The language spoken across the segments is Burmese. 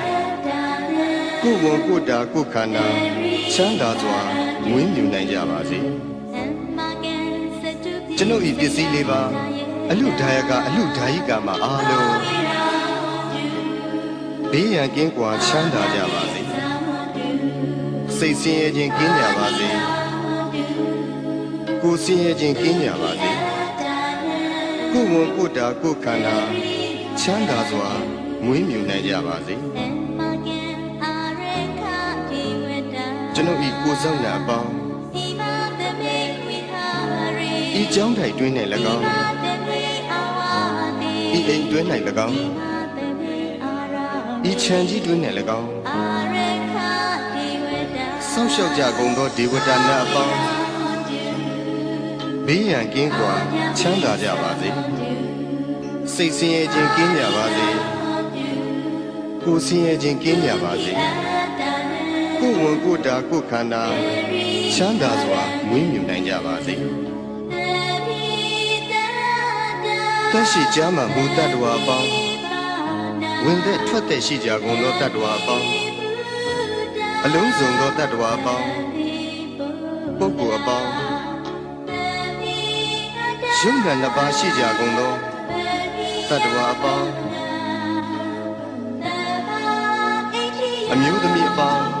ကိုယ်ဝန်ကိုယ်တာကိုယ်ခန္ဓာချမ်းသာစွာမွေးမြူနိုင်ကြပါစေကျွန်ုပ်ဤပစ္စည်းလေးပါအလူဒါယကအလူဒါယိကာမှာအားလုံးဘေးရန်ကင်းကွာချမ်းသာကြပါစေစိတ်ဆင်းရဲခြင်းကင်းကြပါစေကိုယ်ဆင်းရဲခြင်းကင်းကြပါစေကိုယ်ဝန်ကိုယ်တာကိုယ်ခန္ဓာချမ်းသာစွာမွေးမြူနိုင်ကြပါစေ ကျွန်ုပ်ဤကိုဆောင်နာအပေါင်းဤကျောင်းထိုင်တွင်၌၎င်းဤအိမ်တွင်၌၎င်းဤခြံကြီးတွင်၌၎င်းဆောက်ရှောက်ကြကုန်သောဒေဝတာနာအပေါင်းဘေးရန်ကင်းကွာချမ်းသာကြပါစေစိတ်ဆင်းရဲခြင်းကင်းကြပါစေကိုယ်ဆင်းရဲခြင်းကင်းကြပါစေ ကိုယ်ဝန်ကိုယ်တာကိုယ်ခန္ဓာချမ်းသာစွာမွေးမြူနိုင်ကြပါစေတက်ရှိကြမှာမူတတ္တဝါအပေါင်းဝင်သက်ထွက်သက်ရှိကြကုန်သောတတ္တဝါအပေါင်းအလုံးစုံသောတတ္တဝါအပေါင်းပုဂ္ဂိုလ်အပေါင်းယုံနာနှစ်ပါးရှိကြကုန်သောတတ္တဝါအပေါင်းအမျိုးသမီးအပေါင်းအ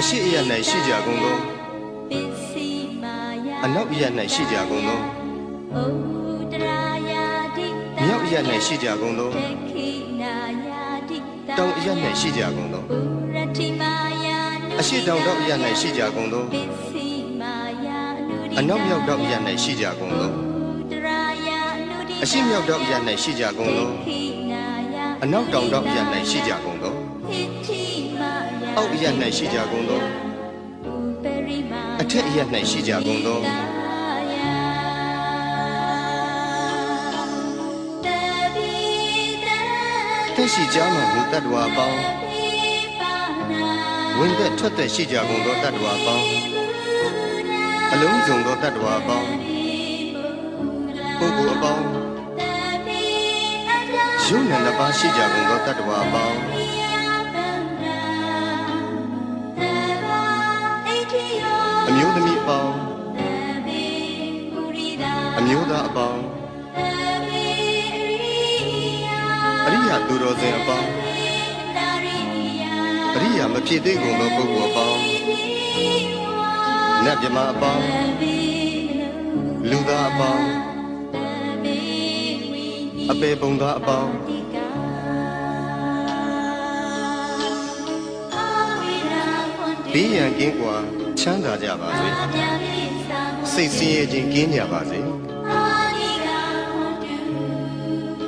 အရှိအယ၌ရှိကြကုန်သောအနောက်အယ၌ရှိကြကုန်သောမြောက်အယ၌ရှိကြကုန်သောတောင်အယ၌ရှိကြကုန်သောအရှိတောင်တောင်အယ၌ရှိကြကုန်သောအနောက်မြောက်တောင်အယ၌ရှိကြကုန်သောအရှိမြောက်တောင်အယ၌ရှိကြကုန်သောအနောက်တောင်တောင်အရ၌ရှိကြကုန်သော အောက်အရ၌ရှိကြကုန်သောအထက်အရ၌ရှိကြကုန်သောတက်ရှိကြမှမူတတ္တဝါအပေါင်းဝင်သက်ထွက်သက်ရှိကြကုန်သောတတ္တဝါအပေါင်းအလုံးစုံသောတတ္တဝါအပေါင်းပုဂ္ဂိုလ်အပေါင်းယုံနဲ့နှစ်ပါးရှိကြကုန်သောတတ္တဝါအပေါင်း ပေါင်းအရိယာသူတော်စင်အပေါင်းအရိယာမဖြစ်သေးကုန်သောပုဂ္ဂိုလ်အပေါင်းနတ်မြမအပေါင်းလူသားအပေါင်းအပေပုံသားအပေါင်းဘေးရန်ကင်းကွာချမ်းသာကြပါစေစိတ်ဆင်းရဲခြင်းကင်းကြပါစေ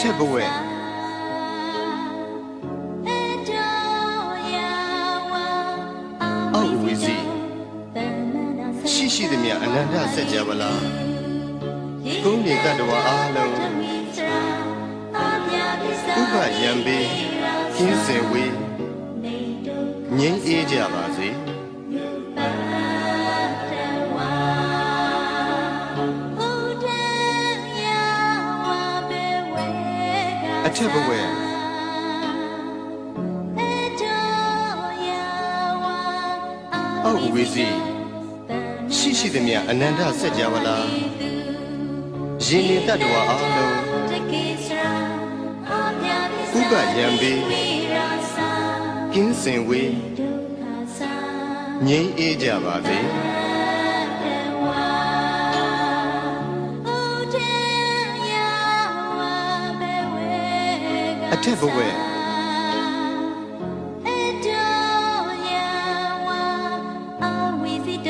ထက်ဘဝအောက်ဝီစီရှိရှိသည်မြအနန္တစัจ java လာကုန်းမြေတတ္တဝါအားလုံးဥပယံပေကင်းစင်ဝေးငြိမ်းအေးကြပါစေ အထက်ဘဝအောက်ဝီစီရှိရှိသည်မြအနန္တစัจ java လာရင်နေတတ္တဝါအားလုံးဥပယံပေကင်းစင်ဝေးငြိမ်းအေးကြပါစေ အထက်ဘဝ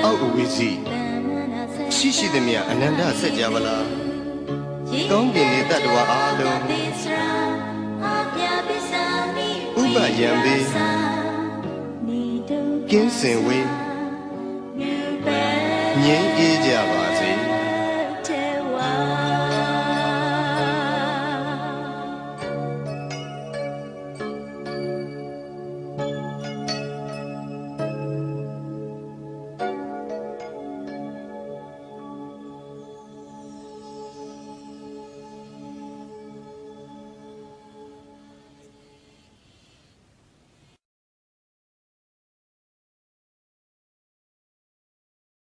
အောက်ဝီစီရှိရှိသည်မြအနန္တစัจ java လာ